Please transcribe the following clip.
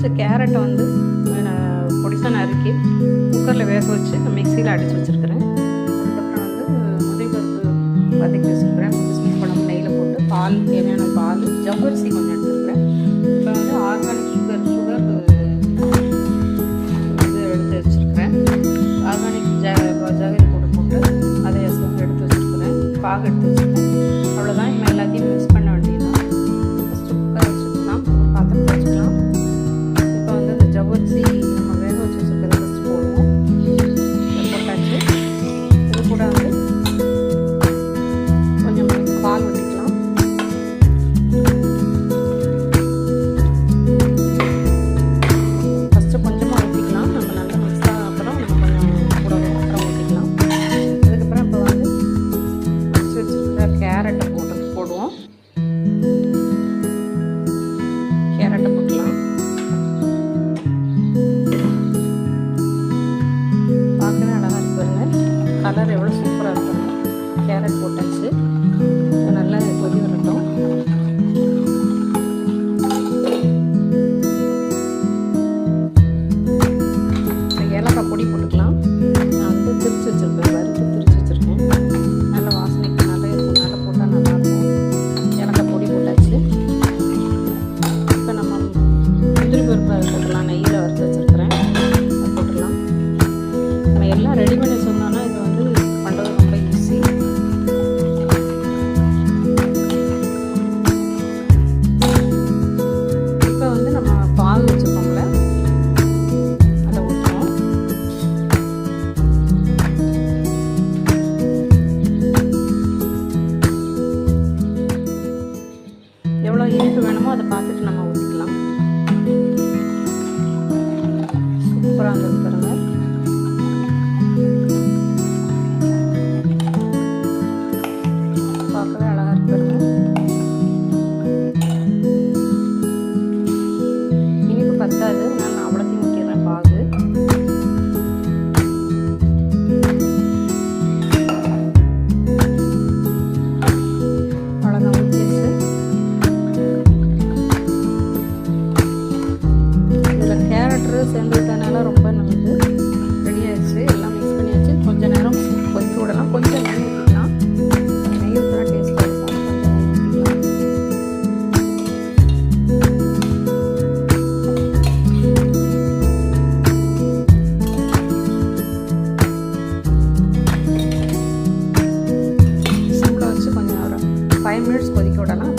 First கேரட்டை வந்து பொடிசாக நறுக்கி குக்கரில் வேக வச்சு மிக்சியில் அடித்து வச்சுருக்கிறேன். அதுக்கப்புறம் வந்து முதிர்பருப்பு வதக்கி வச்சுருக்கிறேன். ஸ்வீட் குழம்பு நெய்யில் போட்டு பால் தேவையான பால் ஜவ்வரிசி கொஞ்சம் எடுத்துருக்கிறேன். இப்போ வந்து ஆர்கானிக் சுகர் சுகர் இது எடுத்து வச்சுருக்கிறேன். ஆர்கானிக் ஜ ஜகரி போட்டு போட்டு அதை எடுத்து வச்சுருக்கிறேன். பாகு எடுத்து வச்சுருக்கேன் கேரட்டை போட்டு போடுவோம். கேரட்டை போட்டலாம் பார்க்கவே அழகாக இருக்கு பாருங்கள் கலர் எவ்வளோ சூப்பராக இருக்கு கேரட் போட்டாச்சு. அளவுக்கு வேணுமோ அதை பார்த்துட்டு நம்ம ஊற்றிக்கலாம் சூப்பராக இருந்தது பாருங்க. பார்க்கவே அழகாக ஃபைவ் மினிட்ஸ் கொதிக்க விடலாம்